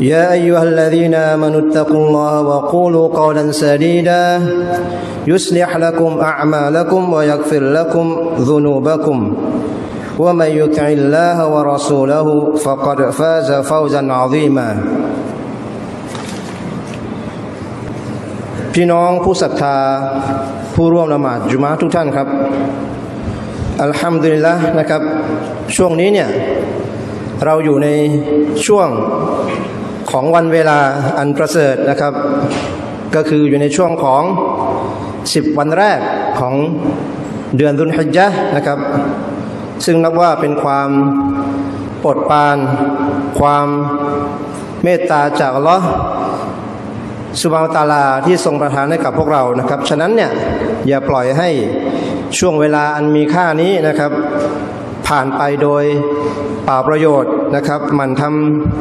يا أيها الذين آمنوا اتقوا الله وقولوا قولا سديدا يصلح لكم أعمالكم ويغفر لكم ذنوبكم ومن يطع الله ورسوله فقد فاز فوزا عظيما พี่น้องผู้ศรัทธาผู้ร่วมละหมาดจุมาทุกท่านครับ อัลฮัมดุลิลละนะครับ ช่วงนี้เนี่ย เราอยู่ในช่วง ของวันเวลาอันประเสริฐนะครับ ก็คืออยู่ในช่วงของ 10 วันแรกของเดือนดุลฮิจญะนะครับ ซึ่งนับว่าเป็นความโปรดปราน ความเมตตาจากอัลลอฮ์สุบานตาลาที่ทรงประทานให้กับพวกเรานะครับ ฉะนั้นเนี่ยอย่าปล่อยให้ช่วงเวลาอันมีค่านี้นะครับ ผ่านไปโดยเปล่าประโยชน์นะครับหมันท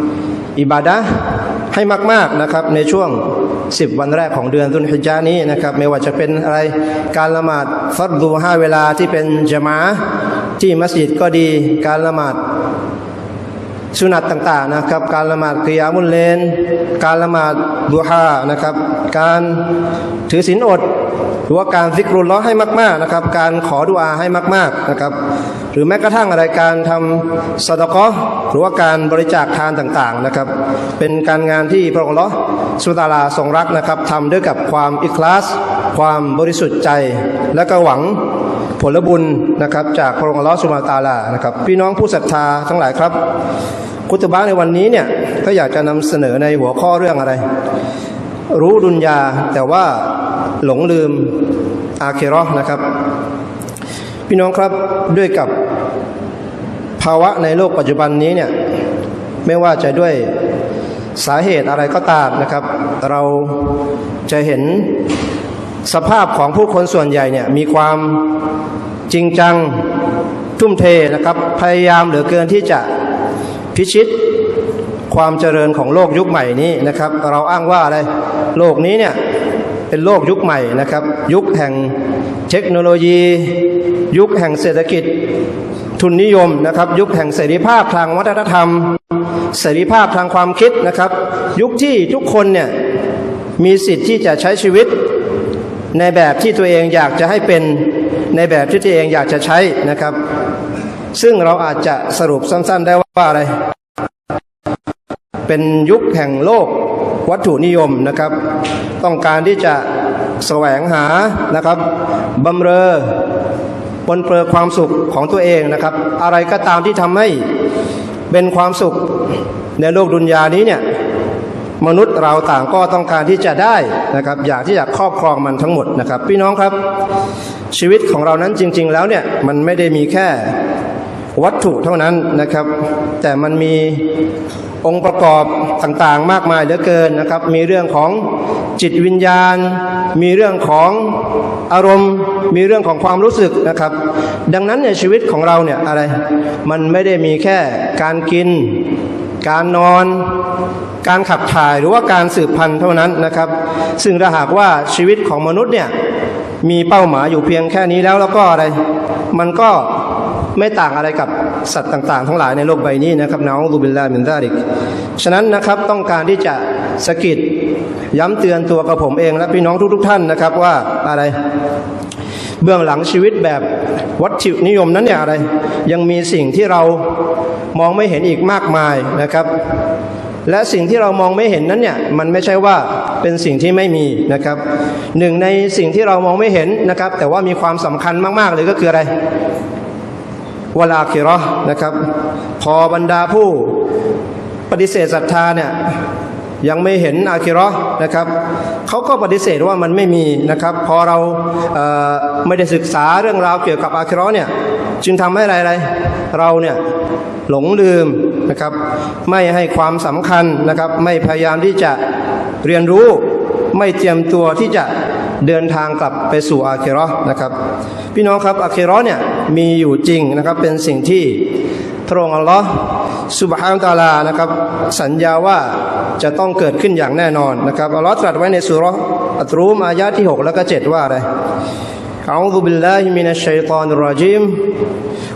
ำอิบาดะให้มากๆนะครับในช่วง 10 วันแรกของเดือนตุนฮิจานี้นะครับ ไม่ว่าจะเป็นอะไรการละหมาดฟัดดูห้าเวลาที่เป็นจมะห์ที่มัสยิดก็ดีการละหมาดสุนัตต่างๆนะครับ การละหมาดกิยามุลเลน การละหมาดดูฮานะครับ การถือศีลอด หรือว่าการซิกรุลล้อให้มาก ๆนะครับ การขอดุอาให้มาก ๆนะครับ หรือแม้กระทั่งอะไรการทำสะดกอหรือว่าการบริจาคทานต่างๆนะครับ เป็นการงานที่พระองค์ละสุตาลาทรงรักนะครับทำด้วยกับความอิคลาส ความบริสุทธิ์ใจ และก็หวังผลบุญนะครับจากพระองค์ละสุมาตาลานะครับ พี่น้องผู้ศรัทธาทั้งหลายครับคุตบะในวันนี้เนี่ยก็อยากจะนำเสนอในหัวข้อเรื่องอะไร รู้ดุนยาแต่ว่าหลงลืมอาเคราะห์นะครับ พี่น้องครับด้วยกับภาวะในโลกปัจจุบันนี้เนี่ยไม่ว่าจะด้วยสาเหตุอะไรก็ตามนะครับ เราจะเห็นสภาพของผู้คนส่วนใหญ่เนี่ยมีความจริงจังทุ่มเทนะครับ พยายามเหลือเกินที่จะพิชิต ความเจริญของโลกยุคใหม่นี้นะครับ เราอ้างว่าอะไร โลกนี้เนี่ยเป็นโลกยุคใหม่นะครับ ยุคแห่งเทคโนโลยี ยุคแห่งเศรษฐกิจทุนนิยมนะครับ ยุคแห่งเสรีภาพทางวัฒนธรรม เสรีภาพทางความคิดนะครับ ยุคที่ทุกคนเนี่ยมีสิทธิ์ที่จะใช้ชีวิต ในแบบที่ตัวเองอยากจะให้เป็นในแบบที่ตัวเองอยากจะใช้นะครับ ซึ่งเราอาจจะสรุปสั้น ๆ ได้ว่าอะไร เป็นยุคแห่งโลกวัตถุนิยมนะครับ ต้องการที่จะแสวงหานะครับบำเรอปนเปื้อความสุขของตัวเองนะครับ อะไรก็ตามที่ทำให้เป็นความสุขในโลกดุนยานี้เนี่ยมนุษย์เราต่างก็ต้องการที่จะได้นะครับ อยากที่จะครอบครองมันทั้งหมดนะครับ พี่น้องครับ ชีวิตของเรานั้นจริง ๆ แล้วเนี่ยมันไม่ได้มีแค่วัตถุเท่านั้นนะครับ แต่มันมี องค์ประกอบต่างๆ มากมายเหลือเกินนะครับ มีเรื่องของจิตวิญญาณ มีเรื่องของอารมณ์ มีเรื่องของความรู้สึกนะครับ ดังนั้นเนี่ยชีวิตของเราเนี่ยอะไร มันไม่ได้มีแค่การกิน การนอน การขับถ่ายหรือว่าการสืบพันธุ์เท่านั้นนะครับ ซึ่งถ้าหากว่าชีวิตของมนุษย์เนี่ยมีเป้าหมายอยู่เพียงแค่นี้แล้วแล้วก็อะไร มันก็ ไม่ต่างอะไรกับสัตว์ต่างๆ ทั้งหลายในโลกใบนี้นะครับนะอูซุบิลลาฮิมินซาลิกฉะนั้นนะครับต้องการที่จะสะกิดย้ำเตือนตัวกับผมเองและพี่น้องทุกๆ ท่านนะครับว่าอะไร เบื้องหลังชีวิตแบบวัตถุนิยมนั้นเนี่ยอะไร ยังมีสิ่งที่เรามองไม่เห็นอีกมากมายนะครับและสิ่งที่เรามองไม่เห็นนั้นเนี่ยมันไม่ใช่ว่าเป็นสิ่งที่ไม่มีนะครับหนึ่งในสิ่งที่เรามองไม่เห็นนะครับ แต่ว่ามีความสำคัญมากๆเลยก็คืออะไร วลาคิรอนะครับ พอบรรดาผู้ปฏิเสธศรัทธาเนี่ยยังไม่เห็นอาคิรอนะครับเขาก็ปฏิเสธว่ามันไม่มีนะครับ พอเราเไม่ได้ศึกษาเรื่องราวเกี่ยวกับอาคิรอเนี่ยจึงทำให้อะไรๆเราเนี่ยหลงลืมนะครับ ไม่ให้ความสำคัญนะครับ ไม่พยายามที่จะเรียนรู้ ไม่เตรียมตัวที่จะเดินทางกลับไปสู่อาเคเราะห์นะครับ พี่น้องครับอาเคเราะห์เนี่ย มีอยู่จริงนะครับเป็นสิ่งที่พระองค์อัลลอฮ์สุบฮานะฮูวะตะอาลานะครับ สัญญาว่าจะต้องเกิดขึ้นอย่างแน่นอนนะครับอัลลอฮ์ตรัสไว้ในสุเราะห์อัตรูมอายะที่ 6 แล้วก็ 7 ว่าอะไร أعوذ بالله من الشيطان الرجيم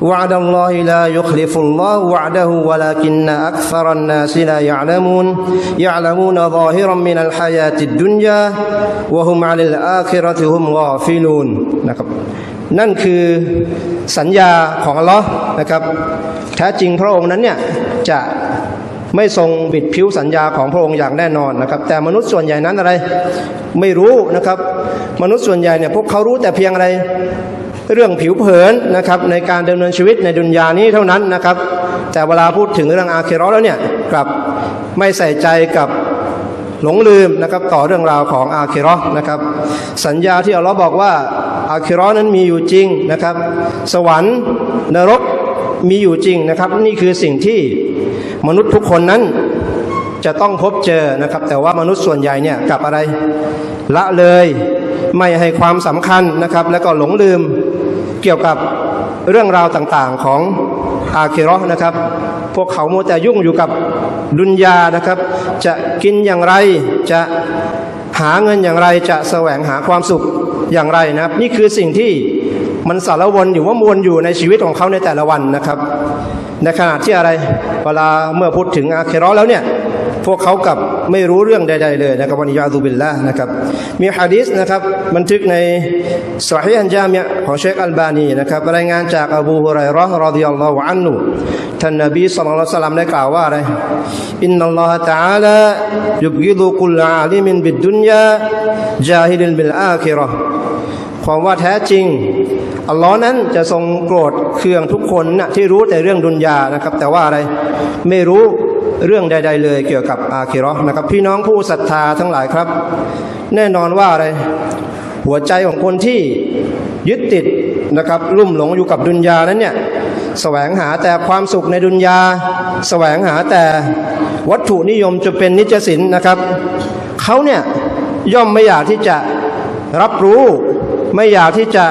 وعد الله لا يخلف الله وعده ولكن أكثر الناس لا يعلمون يعلمون ظاهرا من الحياة الدنيا وهم عن الآخرة هم غافلون นะครับ นั่นคือสัญญาของอัลลอฮ์นะครับ แท้จริงพระองค์นั้นเนี่ยจะไม่ทรงบิดผิวสัญญาของพระองค์อย่างแน่นอนนะครับ แต่มนุษย์ส่วนใหญ่นั้นอะไรไม่รู้นะครับ มนุษย์ส่วนใหญ่เนี่ยพวกเขารู้แต่เพียงอะไรเรื่องผิวเผินนะครับในการดำเนินชีวิตในดุนยานี้เท่านั้นนะครับ แต่เวลาพูดถึงเรื่องอาเคเรแล้วเนี่ยกลับไม่ใส่ใจกับหลงลืมนะครับต่อเรื่องราวของอาเคเรนะครับ สัญญาที่อัลลอฮ์บอกว่า อาเคเราะห์นั้นมีอยู่จริงนะครับ สวรรค์นรกมีอยู่จริงนะครับ นี่คือสิ่งที่มนุษย์ทุกคนนั้นจะต้องพบเจอนะครับ แต่ว่ามนุษย์ส่วนใหญ่เนี่ยกลับอะไร ละเลยไม่ให้ความสำคัญนะครับ แล้วก็หลงลืมเกี่ยวกับเรื่องราวต่างๆของอาเคเราะห์นะครับ พวกเขาโมแต่ยุ่งอยู่กับดุนยานะครับ จะกินอย่างไรจะหาเงินอย่างไรจะแสวงหาความสุข อย่างไรนะครับ นี่คือสิ่งที่มันสารวนอยู่ว่ามวนอยู่ในชีวิตของเขาในแต่ละวันนะครับ ในขณะที่อะไร เวลาเมื่อพูดถึงอาเคโรแล้วเนี่ย พวกเขากับไม่รู้เรื่องใดๆเลยนะครับวันยาตุบิลละนะครับมีฮะดีษนะครับบันทึกในสฮีฮันจามยะของเชคอัลบานีนะครับรายงานจากอบูฮุไรเราะห์รอฎิยัลลอฮุอันนุท่านนบีศ็อลลัลลอฮุลัยฮิวะซัลลัมได้กล่าวว่าอะไรอินนัลลอฮะตะอาลายุบกิดุกุลอาลิมินบิดดุนยาจาฮิลินบิลอาคิเราะห์ความว่าแท้จริงอัลลอฮ์นั้นจะทรงโกรธเคืองทุกคนนะที่รู้แต่เรื่องดุนยานะครับ แต่ว่าอะไรไม่รู้ เรื่องใด ๆ เลยเกี่ยวกับอาคิร์นะครับ พี่น้องผู้ศรัทธาทั้งหลายครับ แน่นอนว่าอะไรหัวใจของคนที่ยึดติดนะครับลุ่มหลงอยู่กับดุนยานั้นเนี่ยแสวงหาแต่ความสุขในดุนยา แสวงหาแต่วัตถุนิยมจะเป็นนิจสินนะครับเขาเนี่ยย่อมไม่อยากที่จะรับรู้ไม่อยากที่จะ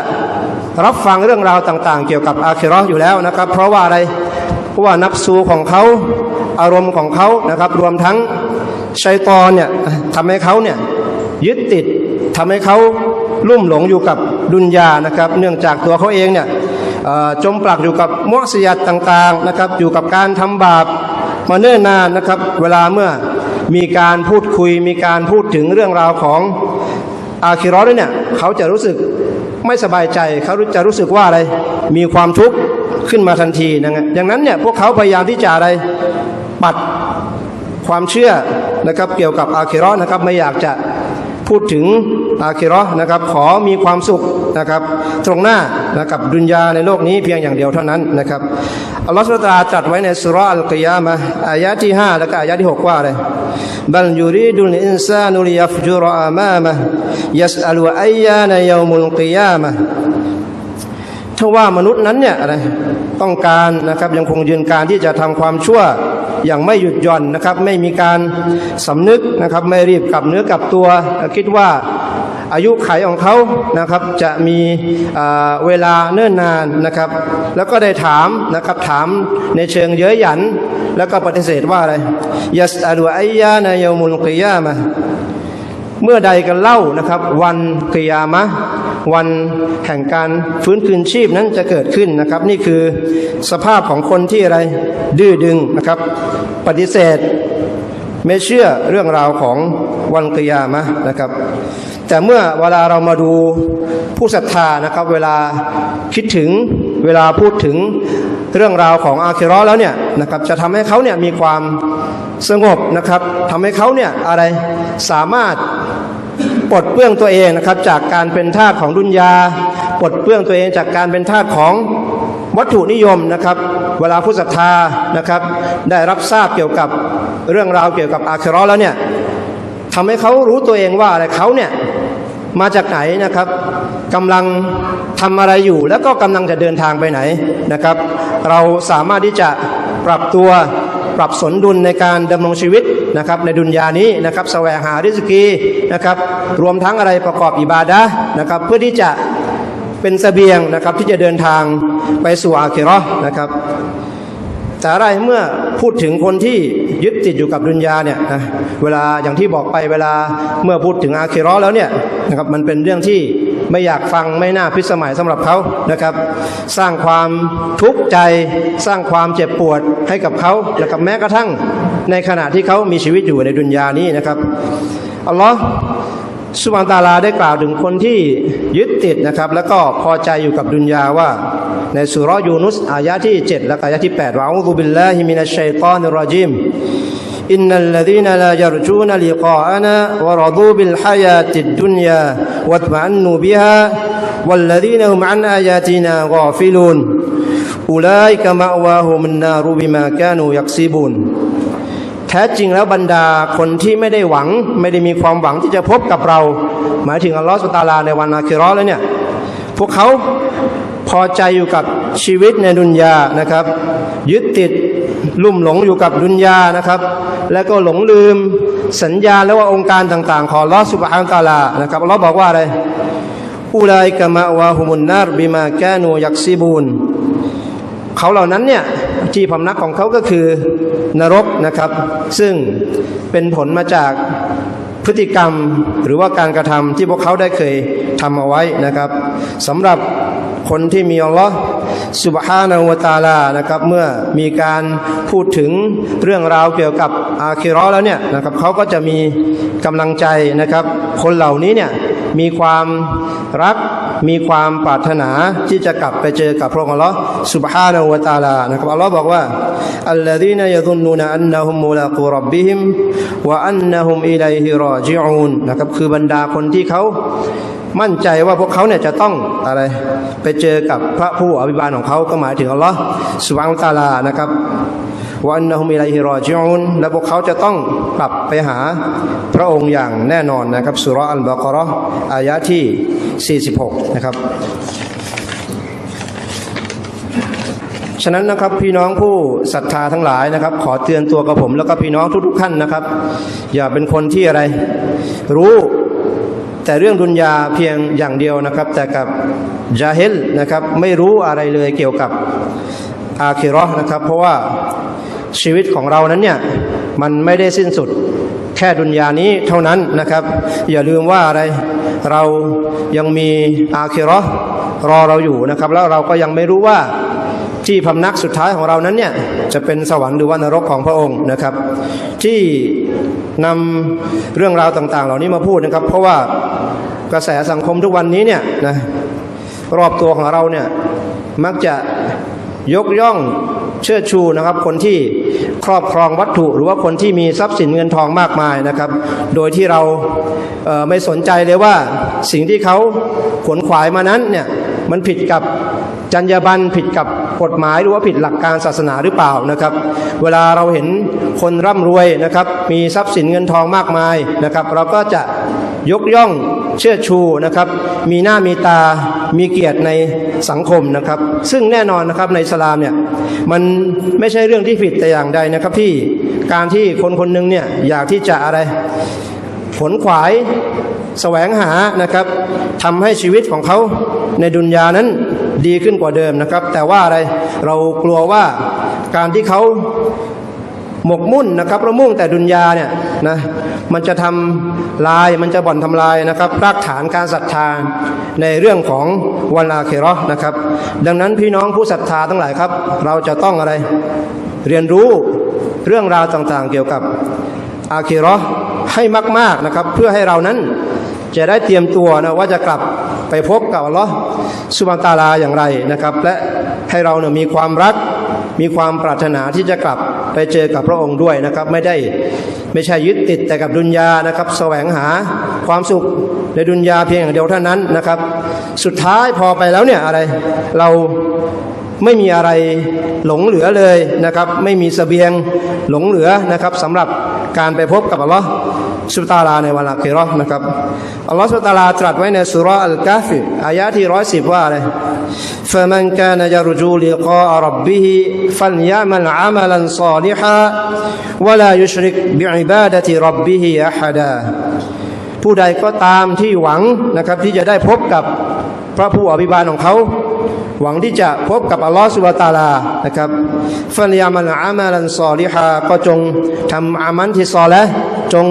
รับฟังเรื่องราวต่าง ๆ เกี่ยวกับอาคิร์อยู่แล้วนะครับ เพราะว่าอะไรเพราะว่านับสูของเขา อารมณ์ของเขานะครับ รวมทั้งชัยตอนเนี่ยทำให้เขาเนี่ยยึดติดทำให้เขาลุ่มหลงอยู่กับดุนยานะครับ เนื่องจากตัวเขาเองเนี่ยจมปลักอยู่กับมุสยัดต่างๆนะครับอยู่กับการทำบาปมาเนิ่นนานนะครับ เวลาเมื่อมีการพูดคุยมีการพูดถึงเรื่องราวของอาคิราะห์ด้วยเนี่ยเขาจะรู้สึกไม่สบายใจเขาจะรู้สึกว่าอะไร มีความทุกข์ขึ้นมาทันทีนะดังนั้นเนี่ยพวกเขาพยายามที่จะอะไร ปัดความเชื่อนะครับเกี่ยวกับอาเคิรอนะครับไม่อยากจะพูดถึงอาเคิรอนะครับขอมีความสุขนะครับตรงหน้านะครับดุนยาในโลกนี้เพียงอย่างเดียวเท่านั้นนะครับอัลลอฮฺสุลตาจัดไว้ในสุรอัลกิยามะอายะที่ 5 และก็อายะที่ 6 ว่าเลยบัลยูริดุลอินซานุลยัฟจุรอามามะยัสอัลวะอายานยามุลกิยามะ ถ้าว่ามนุษย์นั้นเนี่ยอะไรต้องการนะครับยังคงยืนการที่จะทำความชั่วอย่างไม่หยุดหย่อนนะครับ ไม่มีการสำนึกนะครับ ไม่รีบกลับเนื้อกลับตัวคิดว่าอายุไขของเขานะครับจะมีเวลาเนิ่นนานนะครับ แล้วก็ได้ถามนะครับถามในเชิงเย้ยหยัน แล้วก็ปฏิเสธว่าอะไรยัสอาลูอัยยานายมุลกิยามะเมื่อใดกันเล่านะครับ วันกิยามะ วันแห่งการฟื้นคืนชีพนั้นจะเกิดขึ้นนะครับ นี่คือสภาพของคนที่อะไรดื้อดึงนะครับ ปฏิเสธ ไม่เชื่อเรื่องราวของวันกิยามะนะครับ แต่เมื่อเวลาเรามาดูผู้ศรัทธานะครับ เวลาคิดถึงเวลาพูดถึงเรื่องราวของอาคิร์แล้วเนี่ยนะครับจะทำให้เขาเนี่ยมีความสงบนะครับทำให้เขาเนี่ยอะไรสามารถ ปลดเปลื้องตัวเองนะครับจากการเป็นทาสของดุนยาปลดเปลื้องตัวเองจากการเป็นทาสของวัตถุนิยมนะครับ เวลาผู้ศรัทธานะครับ ได้รับทราบเกี่ยวกับเรื่องราวเกี่ยวกับอาคิเราะห์แล้วเนี่ยทำให้เขารู้ตัวเองว่าอะไรเขาเนี่ยมาจากไหนนะครับกำลังทำอะไรอยู่ แล้วก็กำลังจะเดินทางไปไหนนะครับ เราสามารถที่จะปรับตัวปรับสนดุลในการดำรงชีวิต นะครับในดุนยานี้นะครับแสวงหาริสกีนะครับรวมทั้งอะไรประกอบอิบาดะนะครับเพื่อที่จะเป็นเสบียงนะครับที่จะเดินทางไปสู่อาคิราะห์นะครับแต่อะไรเมื่อพูดถึงคนที่ยึดติดอยู่กับดุนยาเนี่ยนะเวลาอย่างที่บอกไปเวลาเมื่อพูดถึงอาคิราะห์แล้วเนี่ยนะครับมันเป็นเรื่องที่ไม่อยากฟังไม่น่าพิสมัยสำหรับเขานะครับ สร้างความทุกข์ใจสร้างความเจ็บปวดให้กับเขานะครับแม้กระทั่ง ในขณะที่เขามีชีวิตอยู่ในดุนยานี้นะครับอัลลอฮ์สุบานตาลาได้กล่าวถึงคนที่ยึดติดนะครับ แล้วก็พอใจอยู่กับดุนยาว่า ในสุรยูนุสอายะที่ 7 และอายะที่8ว่าอูซุบิลลาฮิมินัชชัยฏอนรจิมอินนัลลดีนลายรจูนลิกาอานาวรดูบิลฮายาติดดุนยาวัตมันนูบิฮาวัลลัดีนฮุมอันอายาตินากอฟิลูนอุลัยกะมะวาฮุมินนารุบิมาแกนูยักซิบุน แท้จริงแล้วบรรดาคนที่ไม่ได้หวัง ไม่ได้มีความหวังที่จะพบกับเรา หมายถึงอัลลอฮฺสุตาลาในวันอาคิราะห์แล้วเนี่ยพวกเขาพอใจอยู่กับชีวิตในดุนยานะครับ ยึดติดลุ่มหลงอยู่กับดุนยานะครับ แล้วก็หลงลืมสัญญาและว่าองค์การต่างๆ ของอัลอสุบฮานตาลานะครับอัลลอฮ์บอกว่าอะไรอุลัยกะมะวาฮุมุนนารบิมาแกนูยักซิบูนเขาเหล่านั้นเนี่ย ที่พำนักของเขาก็คือนรกนะครับ ซึ่งเป็นผลมาจากพฤติกรรมหรือว่าการกระทำที่พวกเขาได้เคยทำเอาไว้นะครับสำหรับคนที่มีอัลลอฮ์สุบฮานาวตาลานะครับเมื่อมีการพูดถึงเรื่องราวเกี่ยวกับอาคิราะห์แล้วเนี่ยนะครับเขาก็จะมีกำลังใจนะครับ คนเหล่านี้เนี่ยมีความรัก มีความปรารถนาที่จะกลับไปเจอกับพระองค์อัล์สุบฮานาวะตาลานะครับอัลลอฮ์บอกว่าอัลลอฮีนยะดุนนูนะอันนะฮุมมูลากูรับบิฮิมวะอันนะฮุมอิลฮิรอจิอูนนะครับคือบรรดาคนที่เขามั่นใจว่าพวกเขาเนี่ยจะต้องอะไรไปเจอกับพระผู้อภิบาลของเขาก็หมายถึงอัลลอฮ์สุบฮานาวตาลานะครับวันนะฮุมีไลฮิรอจิอุนและพวกเขาจะต้องกลับไปหาพระองค์อย่างแน่นอนนะครับสุรอัลบากรออายะที่ 46 นะครับ ฉะนั้นนะครับพี่น้องผู้ศรัทธาทั้งหลายนะครับ ขอเตือนตัวกับผม แล้วก็พี่น้องทุกๆท่านนะครับ อย่าเป็นคนที่อะไร รู้แต่เรื่องดุนยาเพียงอย่างเดียวนะครับ แต่กับจาฮิลนะครับไม่รู้อะไรเลยเกี่ยวกับอาคิราะห์นะครับ เพราะว่าชีวิตของเรานั้นเนี่ยมันไม่ได้สิ้นสุดแค่ดุนยานี้เท่านั้นนะครับ อย่าลืมว่าอะไร เรายังมีอาคิรอรอเราอยู่นะครับ แล้วเราก็ยังไม่รู้ว่าที่พำนักสุดท้ายของเรานั้นเนี่ยจะเป็นสวรรค์หรือว่านรกของพระองค์นะครับ ที่นำเรื่องราวต่าง ๆ เหล่านี้มาพูดนะครับ เพราะว่ากระแสสังคมทุกวันนี้เนี่ยนะรอบตัวของเราเนี่ยมักจะ ยกย่องเชิดชูนะครับ คนที่ครอบครองวัตถุ หรือว่าคนที่มีทรัพย์สินเงินทองมากมายนะครับ โดยที่เราเไม่สนใจเลยว่าสิ่งที่เขาขวนขวายมานั้นเนี่ยมันผิดกับจรรยาบรรณผิดกับกฎหมายหรือว่าผิดหลักการศาสนาหรือเปล่านะครับ เวลาเราเห็นคนร่ำรวยนะครับ มีทรัพย์สินเงินทองมากมายนะครับ เราก็จะยกย่อง เชื่อชูนะครับ มีหน้ามีตา มีเกียรติในสังคมนะครับ ซึ่งแน่นอนนะครับในสลามเนี่ยมันไม่ใช่เรื่องที่ผิดแต่อย่างใดนะครับที่การที่คนคนหนึ่งเนี่ยอยากที่จะอะไรผลขวายแสวงหานะครับทำให้ชีวิตของเขาในดุนยานั้นดีขึ้นกว่าเดิมนะครับ แต่ว่าอะไรเรากลัวว่าการที่เขา หมกมุ่นนะครับเรามุ่งแต่ดุนยาเนี่ยนะมันจะทำลายมันจะบ่อนทำลายนะครับรากฐานการศรัทธาในเรื่องของวันอาเคราะห์นะครับ ดังนั้นพี่น้องผู้ศรัทธาทั้งหลายครับ เราจะต้องอะไรเรียนรู้เรื่องราวต่างๆ เกี่ยวกับอาเคราะห์ให้มากๆนะครับ เพื่อให้เรานั้นจะได้เตรียมตัวนะว่าจะกลับไปพบกับอัลลอฮ์สุบานตาลาอย่างไรนะครับ และให้เราเนี่ยมีความรัก มีความปรารถนาที่จะกลับไปเจอกับพระองค์ด้วยนะครับ ไม่ได้ไม่ใช่ยึดติดแต่กับดุนยานะครับแสวงหาความสุขในดุนยาเพียงอย่างเดียวเท่านั้นนะครับ สุดท้ายพอไปแล้วเนี่ยอะไรเราไม่มีอะไรหลงเหลือเลยนะครับ ไม่มีเสบียงหลงเหลือนะครับสำหรับการไปพบกับอัลลอฮ์ สุบตาลาในวันอาคิเราะห์นะครับอัลลอฮฺสุบตาลาตรัสไว้ในสุราะห์อัลกาฟิอายะที่ร้อยสิบว่าอะไร فمن كان يرجو لقاء ربه فليعمل عملا صالحا ولا يشرك بعبادة ربه أحدا ผู้ใดก็ตามที่หวังนะครับที่จะได้พบกับพระผู้อภิบาลของเขา หวังที่จะพบกับอัลลอฮฺสุบตาลานะครับฟัลยามันอามาลันซอลิฮาก็จงทำอามันที่ซอและห์จง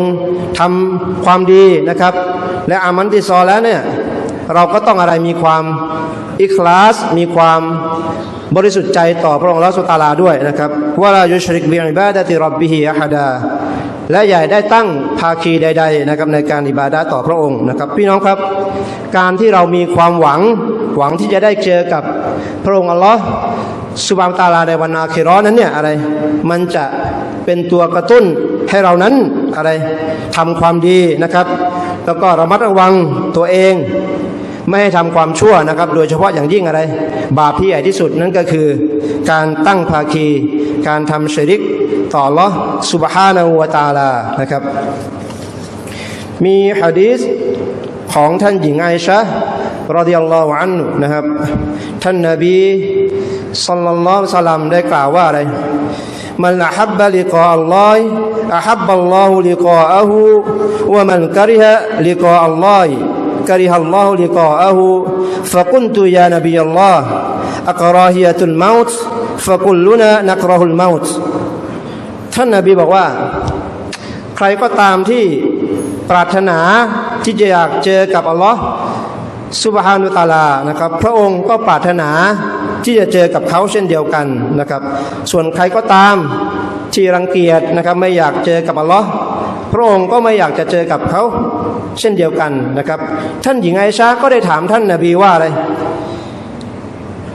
ทำความดีนะครับ และอามันที่ซอแล้วเนี่ยเราก็ต้องอะไรมีความอิคลาส มีความบริสุทธิ์ใจต่อพระองค์ลลอสุตาลาด้วยนะครับว่าเรายุชริกบิอิบาดติรบบิฮิอะฮดาและอย่ได้ตั้งภาคีใด ๆ นะครับในการอิบาดะต่อพระองค์นะครับ พี่น้องครับ การที่เรามีความหวัง หวังที่จะได้เจอกับพระองค์อัลลอฮ์สุบานตาลาในวันอาคิรอนั้นเนี่ยอะไร มันจะเป็นตัวกระตุ้นให้เรานั้นอะไรทำความดีนะครับ แล้วก็ระมัดระวังตัวเอง ไม่ให้ทำความชั่วนะครับ โดยเฉพาะอย่างยิ่งอะไร บาปที่ใหญ่ที่สุดนั่นก็คือ การตั้งภาคี การทำชริกต่อลอสุบฮานาอูตาลานะครับ มีฮะดีษของท่านหญิงไอชะ รดิยัลลอฮุอันนะครับ ท่านนบีสัลลัลลอฮุสลามได้กล่าวว่าอะไรมันอะฮับบะลิกออัลลอฮ์อะฮับบะลลอฮุลิกออะฮูวะมันกะริฮะลิกออัลลอฮ์กะริฮะลลอฮุลิกออะฮูฟะกุนตุยานะบียัลลอฮ์อักรอฮียะตุลเมาตฟะกุลลุนะนักรอฮุลเมาตท่านนบีบอกว่า ใครก็ตามที่ปรารถนาที่จะอยากเจอกับอัลลอฮ์ สุบฮานุตาลานะครับ พระองค์ก็ปรารถนาที่จะเจอกับเขาเช่นเดียวกันนะครับ ส่วนใครก็ตามที่รังเกียจนะครับไม่อยากเจอกับอัลลอฮ์พระองค์ก็ไม่อยากจะเจอกับเขาเช่นเดียวกันนะครับ ท่านหญิงไอชาก็ได้ถามท่านนาบีว่าอะไร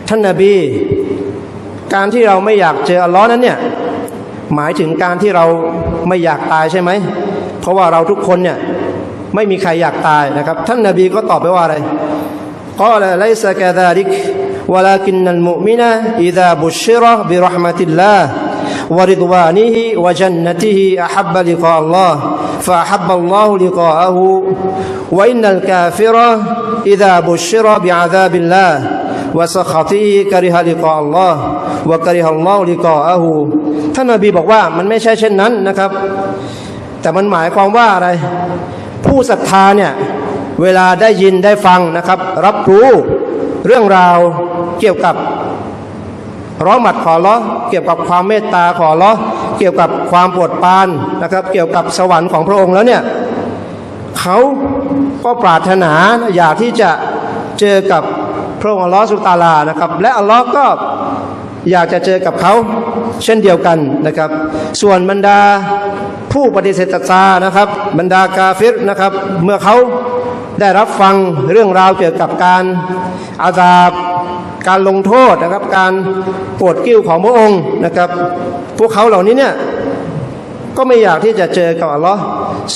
ท่านนาบี การที่เราไม่อยากเจออัลลอฮ์นั้นเนี่ยหมายถึงการที่เราไม่อยากตายใช่ไหมเพราะว่าเราทุกคนเนี่ย ไม่มีใครอยากตายนะครับ ท่านนาบีก็ตอบไปว่าอะไรก็ละไลซะกะซาลิกวะลากินนัลมุมินะอิซาบุชิรบิรห์มะติลลาห์วะริดวานิฮิวะจันนติฮิอะฮับบะลิกาอัลลอฮ์ فأحب الله لقاءه وإن الكافر إذا بشر بعذاب الله وسخطه كره لقاء الله وكره الله لقاءه ท่านนบีบอกว่ามันไม่ใช่เช่นนั้นนะครับ แต่มันหมายความว่าอะไร ผู้ศรัทธาเนี่ยเวลาได้ยินได้ฟังนะครับ รับรู้เรื่องราวเกี่ยวกับร้องหมัดขอล้อเกี่ยวกับความเมตตาขอล้อเกี่ยวกับความปวดปานนะครับ เกี่ยวกับสวรรค์ของพระองค์แล้วเนี่ยเขาก็ปรารถนาอยากที่จะเจอกับพระองค์อัลลอฮฺสุตาลานะครับ และอัลลอฮ์ก็ อยากจะเจอกับเขาเช่นเดียวกันนะครับ ส่วนบรรดาผู้ปฏิเสธศรัทธานะครับ บรรดากาเฟรนะครับ เมื่อเขาได้รับฟังเรื่องราวเกี่ยวกับการอาซาบการลงโทษนะครับ การปวดกิ้วของพระองค์นะครับ พวกเขาเหล่านี้เนี่ยก็ไม่อยากที่จะเจอกับอัลลอฮ์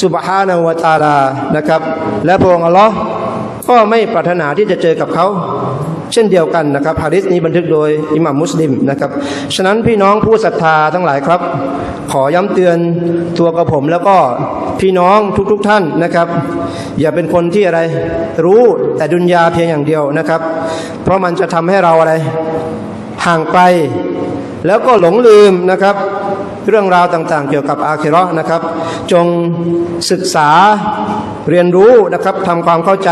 สุบฮานาวตาลานะครับ และพระองค์อัลลอฮ์ ก็ไม่ปรารถนาที่จะเจอกับเขาเช่นเดียวกันนะครับฮะดิษนี้บันทึกโดยอิหม่ามมุสลิมนะครับ ฉะนั้นพี่น้องผู้ศรัทธาทั้งหลายครับ ขอย้ำเตือนตัวกับผมแล้วก็พี่น้องทุกๆทท่านนะครับ อย่าเป็นคนที่อะไรรู้แต่ดุนยาเพียงอย่างเดียวนะครับ เพราะมันจะทำให้เราอะไรห่างไกลแล้วก็หลงลืมนะครับเรื่องราวต่างๆ เกี่ยวกับอาคิราะนะครับ จงศึกษา เรียนรู้นะครับทำความเข้าใจ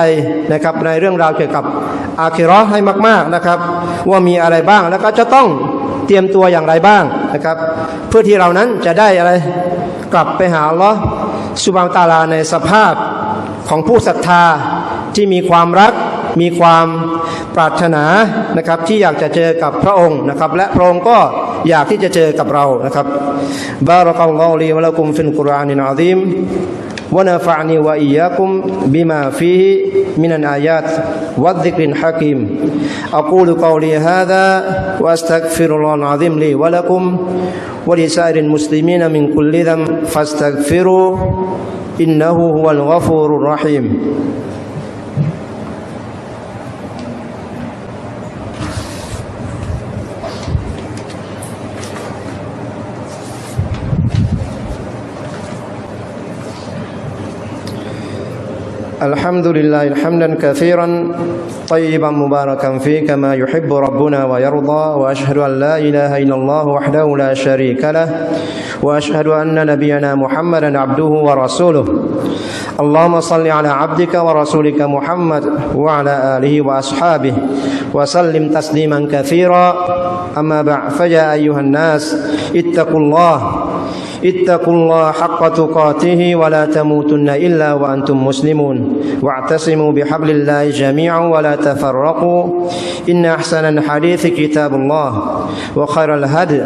นะครับในเรื่องราวเกี่ยวกับอาคิราะห์ให้มาก ๆนะครับ ว่ามีอะไรบ้างแล้วก็จะต้องเตรียมตัวอย่างไรบ้างนะครับ เพื่อที่เรานั้นจะได้อะไรกลับไปหาลอสุบานตาลาในสภาพของผู้ศรัทธาที่มีความรักมีความปรารถนานะครับที่อยากจะเจอกับพระองค์นะครับ และพระองค์ก็อยากที่จะเจอกับเรานะครับบารักัลลอฮุลีวะลักุมฟิลกุรอานินอาซีม ونفعني وإياكم بما فيه من الآيات والذكر الحكيم. أقول قولي هذا وأستغفر الله العظيم لي ولكم ولسائر المسلمين من كل ذنب فاستغفروا إنه هو الغفور الرحيم. الحمد لله حمدا كثيرا طيبا مباركا فيه كما يحب ربنا ويرضى وأشهد أن لا إله إلا الله وحده لا شريك له وأشهد أن نبينا محمدا عبده ورسوله. اللهم صل على عبدك ورسولك محمد وعلى آله وأصحابه وسلم تسليما كثيرا. أما بعد فيا أيها الناس اتقوا الله اتقوا الله حق تقاته ولا تموتن إلا وأنتم مسلمون. واعتصموا بحبل الله جميعا ولا تفرقوا. إن أحسن الحديث كتاب الله وخير الهدي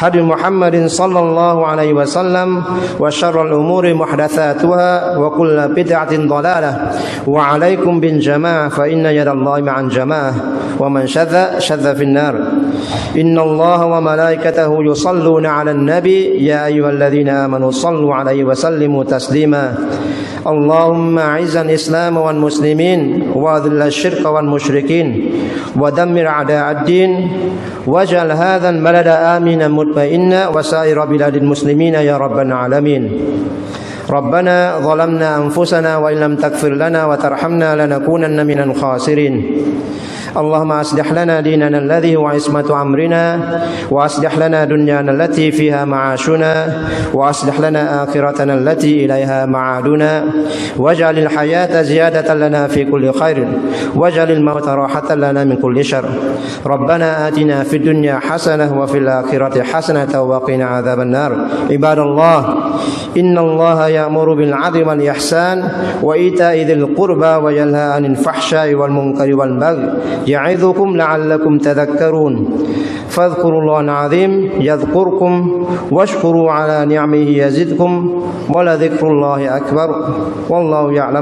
هدي محمد صلى الله عليه وسلم وشر الأمور محدثاتها وكل بدعة ضلالة. وعليكم بالجماعة فإن يد الله مع الجماعة ومن شذ شذ في النار. إن الله وملائكته يصلون على النبي يا أيها الذين آمنوا صلوا عليه وسلموا تسليما. اللهم أعز الإسلام والمسلمين وأذل الشرك والمشركين ودمر أعداء الدين واجعل هذا البلد آمنا مطمئنا وسائر بلاد المسلمين يا رب العالمين. ربنا ظلمنا أنفسنا وإن لم تغفر لنا وترحمنا لنكونن من الخاسرين. اللهم أصلح لنا ديننا الذي هو عصمة أمرنا وأصلح لنا دنيانا التي فيها معاشنا وأصلح لنا آخرتنا التي إليها معادنا. واجعل الحياة زيادة لنا في كل خير واجعل الموت راحة لنا من كل شر. ربنا آتنا في الدنيا حسنة وفي الآخرة حسنة وقنا عذاب النار. عباد الله إن الله يأمر بالعدل والإحسان وإيتاء ذي القربى وينهى عن الفحشاء والمنكر والبغي يعظكم لعلكم تذكرون. فاذكروا الله العظيم يذكركم واشكروا على نعمه يزدكم ولذكر الله أكبر. والله يعلم